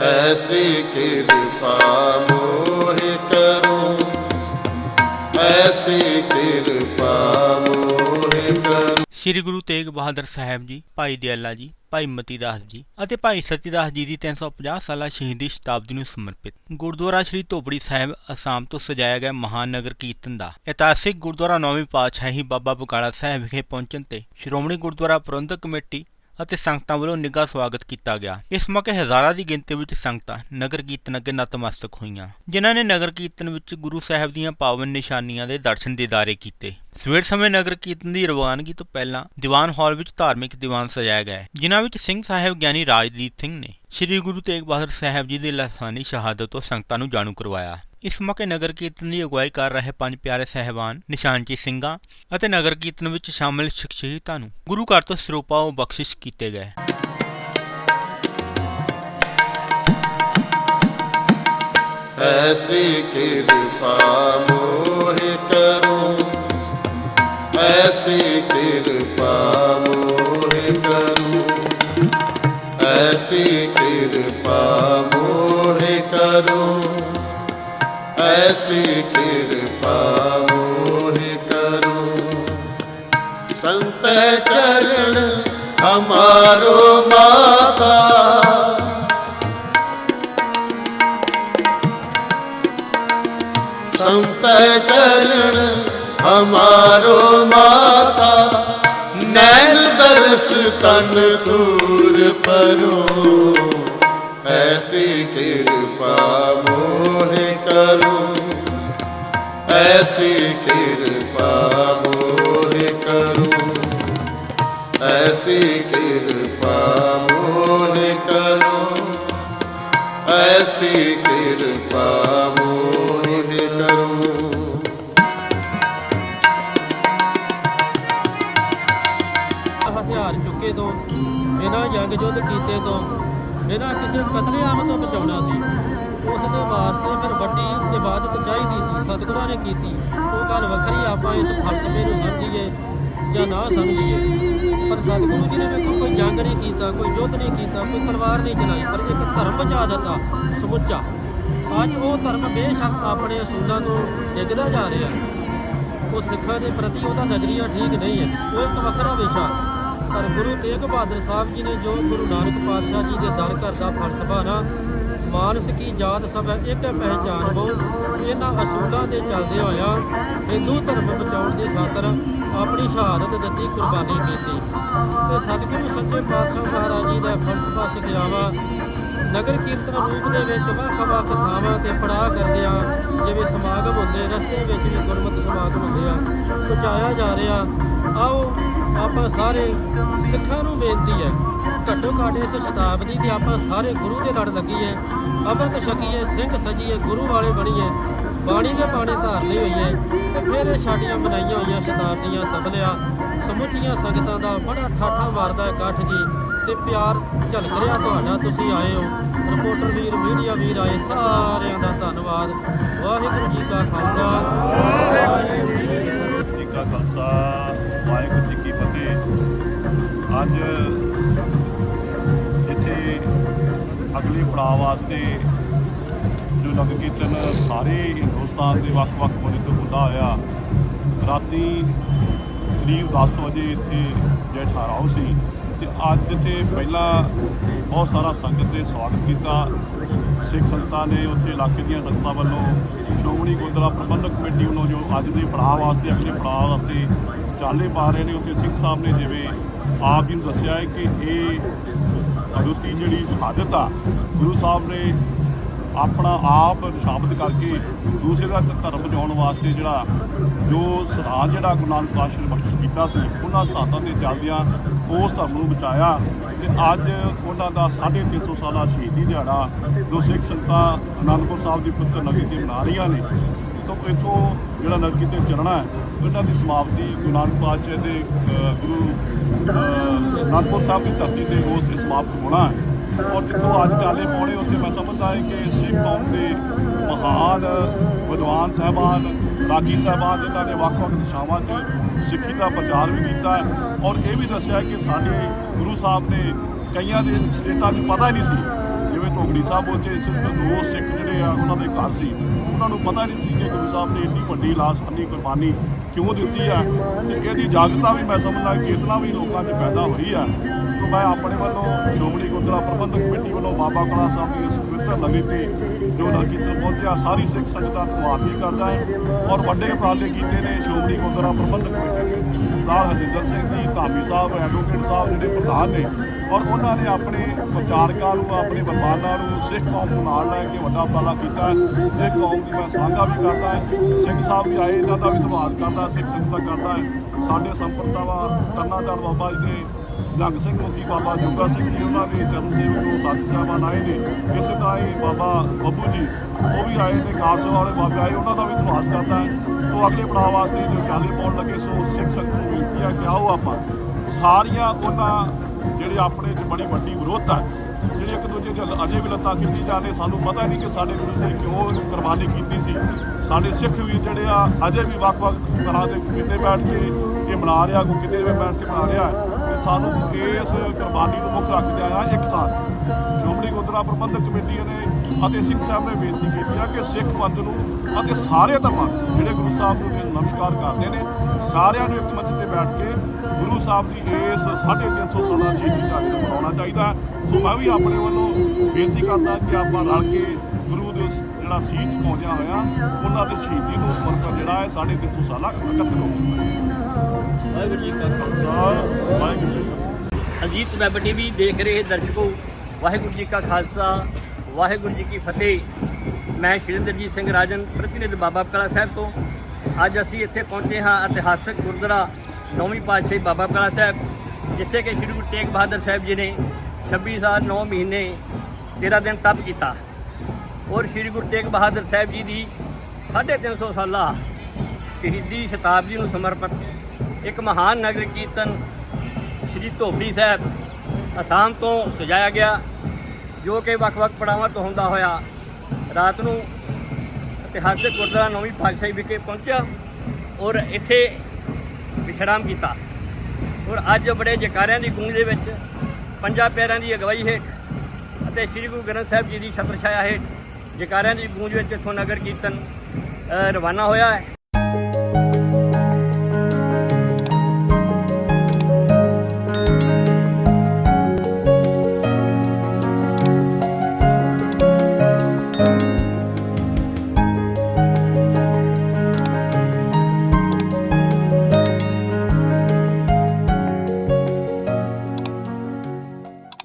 ਐਸੀ ਕਿਰਪਾ ਮੋਹਿ ਕਰੋ ਐਸੀ ਕਿਰਪਾ ਮੋਹਿ ਕਰੋ ਸ੍ਰੀ ਗੁਰੂ ਤੇਗ ਬਹਾਦਰ ਸਾਹਿਬ ਜੀ, ਭਾਈ ਦਿਆਲਾ ਜੀ, ਭਾਈ ਮਤੀਦਾਸ ਜੀ ਅਤੇ ਭਾਈ ਸਤੀਦਾਸ ਜੀ ਦੀ 350 ਸਾਲਾ ਸ਼ਹੀਦੀ ਸ਼ਤਾਬਦੀ ਨੂੰ ਸਮਰਪਿਤ। ਗੁਰਦੁਆਰਾ ਸ੍ਰੀ ਧੋਬੜੀ ਸਾਹਿਬ ਅਸਾਮ ਤੋਂ ਸਜਾਇਆ ਗਿਆ ਮਹਾਨਗਰ ਕੀਰਤਨ ਦਾ ਇਤਿਹਾਸਿਕ ਗੁਰਦੁਆਰਾ ਨੌਵੀਂ ਪਾਤਸ਼ਾਹੀ ਬਾਬਾ ਬਕਾਲਾ ਸਾਹਿਬ ਵਿਖੇ ਪਹੁੰਚਣ ਤੇ ਸ਼੍ਰੋਮਣੀ ਗੁਰਦੁਆਰਾ ਪ੍ਰਬੰਧਕ ਕਮੇਟੀ ਅਤੇ ਸੰਗਤਾਂ ਵੱਲੋਂ ਨਿੱਘਾ ਸਵਾਗਤ ਕੀਤਾ ਗਿਆ। ਇਸ ਮੌਕੇ ਹਜ਼ਾਰਾਂ ਦੀ ਗਿਣਤੀ ਵਿੱਚ ਸੰਗਤਾਂ ਨਗਰ ਕੀਰਤਨ ਅੱਗੇ ਨਤਮਸਤਕ ਹੋਈਆਂ, ਜਿਨ੍ਹਾਂ ਨੇ ਨਗਰ ਕੀਰਤਨ ਵਿੱਚ ਗੁਰੂ ਸਾਹਿਬ ਦੀਆਂ ਪਾਵਨ ਨਿਸ਼ਾਨੀਆਂ ਦੇ ਦਰਸ਼ਨ ਦੀਦਾਰੇ ਕੀਤੇ। ਸਵੇਰ ਸਮੇਂ ਨਗਰ ਕੀਰਤਨ ਦੀ ਰਵਾਨਗੀ ਤੋਂ ਪਹਿਲਾਂ ਦੀਵਾਨ ਹਾਲ ਵਿੱਚ ਧਾਰਮਿਕ ਦੀਵਾਨ ਸਜਾਇਆ ਗਿਆ ਜਿਨ੍ਹਾਂ ਵਿੱਚ ਸਿੰਘ ਸਾਹਿਬ ਗਿਆਨੀ ਰਾਜਦੀਪ ਸਿੰਘ ਨੇ ਸ੍ਰੀ ਗੁਰੂ ਤੇਗ ਬਹਾਦਰ ਸਾਹਿਬ ਜੀ ਦੇ ਲਸਾਨੀ ਸ਼ਹਾਦਤ ਤੋਂ ਸੰਗਤਾਂ ਨੂੰ ਜਾਣੂ ਕਰਵਾਇਆ। ਇਸ ਮੌਕੇ ਨਗਰ ਕੀਰਤਨ ਦੀ ਅਗਵਾਈ ਕਰ ਰਹੇ ਪੰਜ ਪਿਆਰੇ ਸਹਿਬਾਨ ਨਿਸ਼ਾਨਚੀ ਸਿੰਘਾਂ ਅਤੇ ਨਗਰ ਕੀਰਤਨ ਵਿੱਚ ਸ਼ਾਮਿਲ ਸ਼ਖਸੀਅਤਾਂ ਨੂੰ ਗੁਰੂ ਘਰ ਤੋਂ ਸਰੂਪਾ ਬਖਸ਼ਿਸ਼ ਕੀਤੇ ਗਏ। ਐਸੀ ਕਿਰਪਾ ਮੋਹਿ ਕਰੋ, ਐਸੀ ਕਿਰਪਾ ਮੋਹਿ ਕਰੋ, ਐਸੀ ਕਿਰਪਾ ਮੋਹਿ ਕਰੋ। ਐਸੀ ਕਿਰਪਾ ਮੋਹਿ ਕਰੋ ਸੰਤ ਚਰਨ ਹਮਾਰੋ ਮਾਤਾ ਸੰਤ ਚਰਨ ਹਮਾਰੋ ਮਾਤਾ ਨੈਣ ਦਰਸ ਤਨ ਦੂਰ ਪਰੋ ਐਸੀ ਕਿਰਪਾ ਮੋਹਿ ਕਰੋ। ਐਸੀ ਕਿਰਪਾ ਮੋਹਿ ਕਰੋ। ਐਸੀ ਕਿਰਪਾ ਮੋਹਿ ਕਰੋ। ਐਸੀ ਕਿਰਪਾ ਮੋਹਿ ਕਰੋ। ਹਥਿਆਰ ਚੁੱਕੇ ਤੋਂ ਇਹਨਾਂ ਜੰਗ ਯੁੱਧ ਕੀਤੇ ਤੋਂ। ਬਿਨਾਂ ਕਿਸੇ ਕਤਲੇਆਮ ਤੋਂ ਬਚਾਉਣਾ ਸੀ, ਉਸ ਦੇ ਵਾਸਤੇ ਫਿਰ ਵੱਡੀ ਇਬਾਦਤ ਚਾਹੀਦੀ ਸੀ, ਸਤਿਗੁਰਾਂ ਨੇ ਕੀਤੀ। ਉਹ ਗੱਲ ਵੱਖਰੀ ਆਪਾਂ ਇਸ ਫਲਸਫੇ ਨੂੰ ਸਮਝੀਏ ਜਾਂ ਨਾ ਸਮਝੀਏ। ਪਰ ਸਤਿਗੁਰੂ ਜੀ ਨੇ ਵੇਖੋ, ਕੋਈ ਜੰਗ ਨਹੀਂ ਕੀਤਾ, ਕੋਈ ਯੁੱਧ ਨਹੀਂ ਕੀਤਾ, ਕੋਈ ਤਲਵਾਰ ਨਹੀਂ ਚਲਾਈ, ਪਰ ਇੱਕ ਧਰਮ ਬਚਾ ਦਿੱਤਾ, ਸਮੁੱਚਾ। ਅੱਜ ਉਹ ਧਰਮ ਬੇਸ਼ੱਕ ਆਪਣੇ ਅਸੂਲਾਂ ਤੋਂ ਡਿੱਗਦਾ ਜਾ ਰਿਹਾ ਉਹ ਸਿੱਖਾਂ ਦੇ ਪ੍ਰਤੀ ਉਹਦਾ ਨਜ਼ਰੀਆ ਠੀਕ ਨਹੀਂ ਹੈ। ਉਹ ਇੱਕ ਵੱਖਰਾ ਵਿਸ਼ਾ। ਪਰ ਗੁਰੂ ਤੇਗ ਬਹਾਦਰ ਸਾਹਿਬ ਜੀ ਨੇ ਜੋ ਗੁਰੂ ਨਾਨਕ ਪਾਤਸ਼ਾਹ ਜੀ ਦੇ ਦਰ ਘਰ ਦਾ ਫਲਸਫਾ ਨਾ ਮਾਨਸ ਕੀ ਜਾਤ ਸਭ ਇੱਕ ਪਹਿਚਾਨ ਬੋ ਇਹਨਾਂ ਅਸੂਲਾਂ ਤੇ ਚੱਲਦੇ ਹੋਇਆ ਹਿੰਦੂ ਧਰਮ ਬਚਾਉਣ ਦੀ ਖਾਤਰ ਆਪਣੀ ਸ਼ਹਾਦਤ ਦਿੱਤੀ, ਕੁਰਬਾਨੀ ਕੀਤੀ। ਤੇ ਸਤਿਗੁਰੂ ਸੱਚੇ ਪਾਤਸ਼ਾਹ ਮਹਾਰਾਜ ਜੀ ਦਾ ਫਲਸਫਾ ਸਿਖਿਆਵਾ ਨਗਰ ਕੀਰਤਨ ਰੂਪ ਦੇ ਵਿੱਚ ਵੱਖ-ਵੱਖ ਥਾਵਾਂ ਤੇ ਪੜਾਅ ਕਰਦਿਆਂ ਜਿਵੇਂ ਸਮਾਗਮ ਹੁੰਦੇ, ਰਸਤੇ ਵਿੱਚ ਵੀ ਗੁਰਮਤਿ ਸਮਾਗਮ ਹੁੰਦੇ ਆ, ਪਹੁੰਚਾਇਆ ਜਾ ਰਿਹਾ। ਆਓ ਆਪਾਂ ਸਾਰੇ ਸਿੱਖਾਂ ਨੂੰ ਬੇਨਤੀ ਹੈ, ਘੱਟੋ ਘੱਟ ਇਸ ਸ਼ਤਾਬਦੀ ਤੇ ਆਪਾਂ ਸਾਰੇ ਗੁਰੂ ਦੇ ਲੜ ਲੱਗੀਏ। ਅਮਰਤ ਛਕੀਏ, ਸਿੰਘ ਸਜੀਏ, ਗੁਰੂ ਵਾਲੇ ਬਣੀਏ, ਬਾਣੀ ਦੇ ਬਾਣੇ ਧਾਰ ਲਈ ਹੋਈਏ ਤੇ ਫਿਰ ਇਹ ਸਾਡੀਆਂ ਬਣਾਈਆਂ ਹੋਈਆਂ ਸ਼ਤਾਬਦੀਆਂ ਸਭਲਿਆ, ਸਮੁੱਚੀਆਂ ਸੰਗਤਾਂ ਦਾ ਬੜਾ ਠਾਠਾ ਮਾਰਦਾ ਇਕੱਠ ਜੀ ਤੇ ਪਿਆਰ ਝਲਕ ਰਿਹਾ ਤੁਹਾਡਾ ਤੁਸੀਂ ਆਏ ਹੋ। ਰਿਪੋਰਟਰ ਵੀਰ, ਮੀਡੀਆ ਵੀਰ ਆਏ, ਸਾਰਿਆਂ ਦਾ ਧੰਨਵਾਦ। ਵਾਹਿਗੁਰੂ ਜੀ ਕਾ ਖਾਲਸਾ। ਵਾਹਿਗੁਰੂ ਜੀ ਕੀ ਫਤਿਹ। ਜੀ ਕਾ ਖਾਲਸਾ, ਵਾਹਿਗੁਰੂ ਜੀ ਅੱਜ ਇੱਥੇ ਅਗਲੇ ਪੜਾਅ ਵਾਸਤੇ ਜੋ ਨਗਰ ਕੀਰਤਨ ਸਾਰੇ ਹਿੰਦੁਸਤਾਨ ਦੇ ਵੱਖ-ਵੱਖ ਮੁਲਕ ਤੋਂ ਹੁੰਦਾ ਹੋਇਆ ਰਾਤੀ ਕਰੀਬ 10 ਵਜੇ ਇੱਥੇ ਜੇ ਠਹਿਰਾਓ ਸੀ ਤੇ ਅੱਜ ਇੱਥੇ ਪਹਿਲਾਂ ਬਹੁਤ ਸਾਰਾ ਸੰਗਤ ਦੇ ਸਵਾਗਤ ਕੀਤਾ। ਸਿੱਖ ਸੰਗਤਾਂ ਨੇ ਉੱਥੇ ਇਲਾਕੇ ਦੀਆਂ ਸੰਗਤਾਂ ਵੱਲੋਂ ਸ਼੍ਰੋਮਣੀ ਗੁਰਦੁਆਰਾ ਪ੍ਰਬੰਧਕ ਕਮੇਟੀ ਵੱਲੋਂ ਜੋ ਅੱਜ ਦੇ ਪੜਾਅ ਵਾਸਤੇ, ਅਗਲੇ ਪੜਾਅ ਵਾਸਤੇ ਚਾਲੇ ਪਾ ਰਹੇ ਨੇ, ਉੱਥੇ ਸਿੰਘ ਸਾਹਿਬ ਨੇ ਜਿਵੇਂ ਆਪ ਜੀ ਨੂੰ ਦੱਸਿਆ ਹੈ ਕਿ ਇਹ ਅਦੁੱਤੀ ਜਿਹੜੀ ਸ਼ਹਾਦਤ ਆ, ਗੁਰੂ ਸਾਹਿਬ ਨੇ ਆਪਣਾ ਆਪ ਸ਼ਬਦ ਕਰਕੇ ਦੂਸਰੇ ਦਾ ਧਰਮ ਬਚਾਉਣ ਵਾਸਤੇ ਜਿਹੜਾ ਜੋ ਸਿਧਾਂਤ ਜਿਹੜਾ ਗੁਰੂ ਨਾਨਕ ਪਾਤਸ਼ਾਹ ਨੇ ਬਖਸ਼ਿਸ਼ ਕੀਤਾ ਸੀ, ਉਹਨਾਂ ਸਿਧਾਂਤਾਂ ਤੇ ਚੱਲਦਿਆਂ ਉਸ ਧਰਮ ਨੂੰ ਬਚਾਇਆ ਤੇ ਅੱਜ ਉਹਨਾਂ ਦਾ 350 ਸਾਲਾ ਸ਼ਹੀਦੀ ਦਿਹਾੜਾ ਜੋ ਸਿੱਖ ਸੰਗਤਾਂ ਅਨੰਦਪੁਰ ਸਾਹਿਬ ਦੀ ਪੁੱਤਰ ਨਗਰੀ ਤੇ ਮਨਾ ਰਹੀਆਂ ਨੇ ਤੋਂ ਇਥੋਂ ਜਿਹੜਾ ਨਗਰੀ ਤੇ ਚੱਲਣਾ ਹੈ ਉਹਨਾਂ ਦੀ ਸਮਾਪਤੀ ਗੁਰੂ ਨਾਨਕ ਪਾਤਸ਼ਾਹ ਦੇ ਗੁਰੂ ਅ, ਅਨੰਦਪੁਰ ਸਾਹਿਬ ਦੀ ਧਰਤੀ ਤੇ ਉਸ ਤੇ ਸਮਾਪਤ ਹੋਣਾ ਹੈ। ਔਰ ਜਿੱਥੋਂ ਅੱਜ ਚਾਲੇ ਪਾਉਣੇ ਉੱਥੇ ਮੈਂ ਸਮਝਦਾ ਹਾਂ ਕਿ ਸਿੱਖ ਕੌਮ ਦੇ ਮਹਾਨ ਵਿਦਵਾਨ ਸਾਹਿਬਾਨ ਰਾਗੀ ਸਾਹਿਬਾਨ ਜਿਨ੍ਹਾਂ ਨੇ ਵੱਖ-ਵੱਖ ਦਿਸ਼ਾਵਾਂ 'ਚ ਸਿੱਖੀ ਦਾ ਪ੍ਰਚਾਰ ਵੀ ਕੀਤਾ ਔਰ ਇਹ ਵੀ ਦੱਸਿਆ ਕਿ ਸਾਡੇ ਗੁਰੂ ਸਾਹਿਬ ਨੇ ਕਈਆਂ ਦੇ ਸਟੇਟਾਂ 'ਚ ਪਤਾ ਹੀ ਨਹੀਂ ਸੀ ਜਿਵੇਂ ਢੋਗੜੀ ਸਾਹਿਬ ਪਹੁੰਚੇ ਸਿਰਫ ਦੋ ਸਿੱਖ ਜਿਹੜੇ ਆ, ਉਹਨਾਂ ਦੇ ਘਰ ਸੀ। ਉਹਨਾਂ ਨੂੰ ਪਤਾ ਨਹੀਂ ਸੀ ਕਿ ਗੁਰੂ ਸਾਹਿਬ ਨੇ ਇੰਨੀ ਵੱਡੀ ਲਾਸ਼ਾਨੀ ਕੁਰਬਾਨੀ ਕਿਉਂ ਦਿੱਤੀ ਆ। ਤੇ ਇਹਦੀ ਜਾਗਰਤਾ ਵੀ ਮੈਂ ਸਮਝਦਾ ਚੇਤਨਾ ਵੀ ਲੋਕਾਂ 'ਚ ਪੈਦਾ ਹੋਈ ਆ। ਤੇ ਮੈਂ ਆਪਣੇ ਵੱਲੋਂ ਸ਼੍ਰੋਮਣੀ ਗੁਰਦੁਆਰਾ ਪ੍ਰਬੰਧਕ ਕਮੇਟੀ ਵੱਲੋਂ ਬਾਬਾ ਕਲਾ ਸਾਹਿਬ ਦੀ ਇਸ ਪਵਿੱਤਰ ਨਗਰੀ ਤੇ ਜੋ ਨਗੀਤ ਪਹੁੰਚਿਆ। ਸਾਰੀ ਸਿੱਖ ਸੰਗਤਾਂ ਨੂੰ ਧੰਨਵਾਦ ਕਰਦਾ ਹੈ ਔਰ ਵੱਡੇ ਉਪਰਾਲੇ ਕੀਤੇ ਨੇ ਸ਼੍ਰੋਮਣੀ ਗੁਰਦੁਆਰਾ ਪ੍ਰਬੰਧਕ ਕਮੇਟੀ ਨੇ ਸਰਦਾਰ ਹਰਜਿੰਦਰ ਸਿੰਘ ਜੀ, ਧਾਮੀ ਸਾਹਿਬ ਐਡਵੋਕੇਟ ਸਾਹਿਬ, ਜਿਹੜੇ ਪ੍ਰਧਾਨ ਨੇ ਔਰ ਉਹਨਾਂ ਨੇ ਆਪਣੇ ਪ੍ਰਚਾਰਕਾਂ ਨੂੰ, ਆਪਣੇ ਬਰਬਾਨਾਂ ਨੂੰ, ਸਿੱਖ ਕੌਮ ਨੂੰ ਨਾਲ ਲੈ ਕੇ ਵੱਡਾ ਉਪਰਾਲਾ ਕੀਤਾ ਹੈ। ਸਿੱਖ ਕੌਮ ਦੀ ਮੈਂ ਸਾਂਝਾ ਵੀ ਕਰਦਾ ਹੈ। ਸਿੰਘ ਸਾਹਿਬ ਵੀ ਆਏ, ਇਹਨਾਂ ਦਾ ਵੀ ਧੰਨਵਾਦ ਕਰਦਾ, ਸਿੱਖ ਸੰਗਤ ਦਾ ਕਰਦਾ ਹੈ। ਸਾਡੇ ਸੰਪਰਦਾਵਾ ਤਰਨਾਚਾਰ ਬਾਬਾ ਜੀ ਦੇ ਜੰਗ ਸਿੰਘ ਮੁਖੀ ਬਾਬਾ ਜੋਗਾ ਸਿੰਘ ਜੀ, ਉਹਨਾਂ ਦੇ ਜਨਮ ਸੇਵਕ ਨੂੰ ਸਾਥੀ ਸਾਹਿਬਾਨ ਆਏ ਨੇ, ਇਸੇ ਤਰ੍ਹਾਂ ਹੀ ਬਾਬਾ ਬੱਬੂ ਜੀ, ਉਹ ਵੀ ਆਏ ਨੇ ਕਾਰਜ ਵਾਲੇ ਬਾਬੇ ਆਏ, ਉਹਨਾਂ ਦਾ ਵੀ ਧੰਨਵਾਦ ਕਰਦਾ ਹੈ। ਸੋ ਅਗਲੇ ਪੜਾਅ ਵਾਸਤੇ ਜੋ ਚਾਲੀ ਪਾਉਣ ਲੱਗੇ, ਸੋ ਸਿੱਖ ਸੰਗਤ ਨੂੰ ਬੇਨਤੀ ਹੈ ਕਿ ਆਓ ਆਪਾਂ, ਸਾਰੀਆਂ ਉਹਨਾਂ ਜਿਹੜੇ ਆਪਣੇ 'ਚ ਬੜੀ ਵੱਡੀ ਵਿਰੋਧਤਾ ਹੈ, ਜਿਹੜੇ ਇੱਕ ਦੂਜੇ ਦੇ ਅਜੇ ਵੀ ਲੱਤਾਂ ਖਿੱਚੀ ਰਹੇ ਸਾਨੂੰ ਪਤਾ ਨਹੀਂ ਕਿ ਸਾਡੇ ਗੁਰੂ ਨੇ ਕਿਉਂ ਕੁਰਬਾਨੀ ਕੀਤੀ ਸੀ। ਸਾਡੇ ਸਿੱਖ ਵੀ ਜਿਹੜੇ ਆ, ਅਜੇ ਵੀ ਵੱਖ-ਵੱਖ ਤਰ੍ਹਾਂ ਦੇ ਕਿਤੇ ਬੈਠ ਕੇ ਇਹ ਮਨਾ ਰਿਹਾ ਕੋਈ ਕਿਤੇ ਬੈਠ ਕੇ ਮਨਾ ਰਿਹਾ ਤੇ ਸਾਨੂੰ ਇਸ ਕੁਰਬਾਨੀ ਨੂੰ ਮੁੱਖ ਰੱਖਦੇ ਆ ਇੱਕ ਸਾਥ ਗੁਰਦੁਆਰਾ ਪ੍ਰਬੰਧਕ ਕਮੇਟੀ ਨੇ ਅਤੇ ਸਿੱਖ ਸਾਹਿਬ ਨੇ ਬੇਨਤੀ ਕੀਤੀ ਆ ਕਿ ਸਿੱਖ ਪੰਥ ਨੂੰ ਅਤੇ ਸਾਰੇ ਧਰਮਾਂ ਜਿਹੜੇ ਗੁਰੂ ਸਾਹਿਬ ਨੂੰ ਨਮਸਕਾਰ ਕਰਦੇ ਨੇ ਸਾਰਿਆਂ ਨੂੰ ਇੱਕ ਮੰਚ ਤੇ ਬੈਠ ਕੇ ਗੁਰੂ ਸਾਹਿਬ ਦੀ ਇਸ 350 ਸਾਲਾਂ ਦੀ ਜੀਵਨ ਨੂੰ ਮਨਾਉਣਾ ਚਾਹੀਦਾ। ਸੋ ਮੈਂ ਵੀ ਆਪਣੇ ਵੱਲੋਂ ਬੇਨਤੀ ਕਰਦਾ ਕਿ ਆਪਾਂ ਰਲ ਕੇ ਗੁਰੂ ਦੇ ਉਸ ਜਿਹੜਾ ਸੀਸ ਪਹੁੰਚਿਆ ਹੋਇਆ ਉਹਨਾਂ ਦੇ ਸ਼ਹੀਦੀ ਨੂੰ ਸਮਰਪਣ ਜਿਹੜਾ ਹੈ 350 ਸਾਲਾਂ ਇਕੱਤਰ ਹੋ ਵਾਹਿਗੁਰੂ ਜੀ ਕਾ ਖਾਲਸਾ ਵਾਹਿਗੁਰੂ ਜੀ ਕੀ ਫਤਿਹ। ਅਜੀਤ ਵੈਬ ਟੀਵੀ ਦੇਖ ਰਹੇ ਦਰਸ਼ਕੋ ਵਾਹਿਗੁਰੂ ਜੀ ਕਾ ਖਾਲਸਾ, ਵਾਹਿਗੁਰੂ ਜੀ ਕੀ ਫਤਿਹ। ਮੈਂ ਸ਼੍ਰੀੰਦਰਜੀਤ ਸਿੰਘ ਰਾਜਨ, ਪ੍ਰਤੀਨਿਧ ਬਾਬਾ ਕਲਾ ਸਾਹਿਬ ਤੋਂ। ਅੱਜ ਅਸੀਂ ਇੱਥੇ ਪਹੁੰਚੇ ਹਾਂ ਇਤਿਹਾਸਕ ਗੁਰਦੁਆਰਾ ਨੌਵੀਂ ਪਾਤਸ਼ਾਹੀ ਬਾਬਾ ਕਲਾ ਸਾਹਿਬ, ਜਿੱਥੇ ਕਿ ਸ਼੍ਰੀ ਗੁਰੂ ਤੇਗ ਬਹਾਦਰ ਸਾਹਿਬ ਜੀ ਨੇ 26 ਸਾਲ 9 ਮਹੀਨੇ 13 ਦਿਨ ਤਪ ਕੀਤਾ। ਔਰ ਸ਼੍ਰੀ ਗੁਰੂ ਤੇਗ ਬਹਾਦਰ ਸਾਹਿਬ ਜੀ ਦੀ 350 ਸਾਲਾ ਸ਼ਹੀਦੀ ਸ਼ਤਾਬਦੀ ਨੂੰ ਸਮਰਪਿਤ ਇੱਕ ਮਹਾਨ ਨਗਰ ਕੀਰਤਨ ਸ਼੍ਰੀ ਧੋਬੜੀ ਸਾਹਿਬ ਅਸਾਮ ਤੋਂ ਸਜਾਇਆ ਗਿਆ, ਜੋ ਕਿ ਵੱਖ-ਵੱਖ ਪੜਾਵਾਂ ਤੋਂ ਹੁੰਦਾ ਹੋਇਆ। ਰਾਤ ਨੂੰ ਇਤਿਹਾਸਕ ਗੁਰਦੁਆਰਾ ਨੌਵੀਂ ਪਾਤਸ਼ਾਹੀ ਵਿਖੇ ਪਹੁੰਚਿਆ ਔਰ ਇੱਥੇ ਵਿਸ਼ਰਾਮ ਕੀਤਾ। ਔਰ ਅੱਜ ਬੜੇ ਜਕਾਰਿਆਂ ਦੀ ਗੂੰਜ ਦੇ ਵਿੱਚ, ਪੰਜਾਂ ਪਿਆਰਿਆਂ ਦੀ ਅਗਵਾਈ ਹੇਠ ਅਤੇ ਸ੍ਰੀ ਗੁਰੂ ਗ੍ਰੰਥ ਸਾਹਿਬ ਜੀ ਦੀ ਛਤਰ ਛਾਇਆ ਹੇਠ ਜਕਾਰਿਆਂ ਦੀ ਗੂੰਜ ਵਿੱਚ ਇੱਥੋਂ ਨਗਰ ਕੀਰਤਨ ਰਵਾਨਾ ਹੋਇਆ ਹੈ।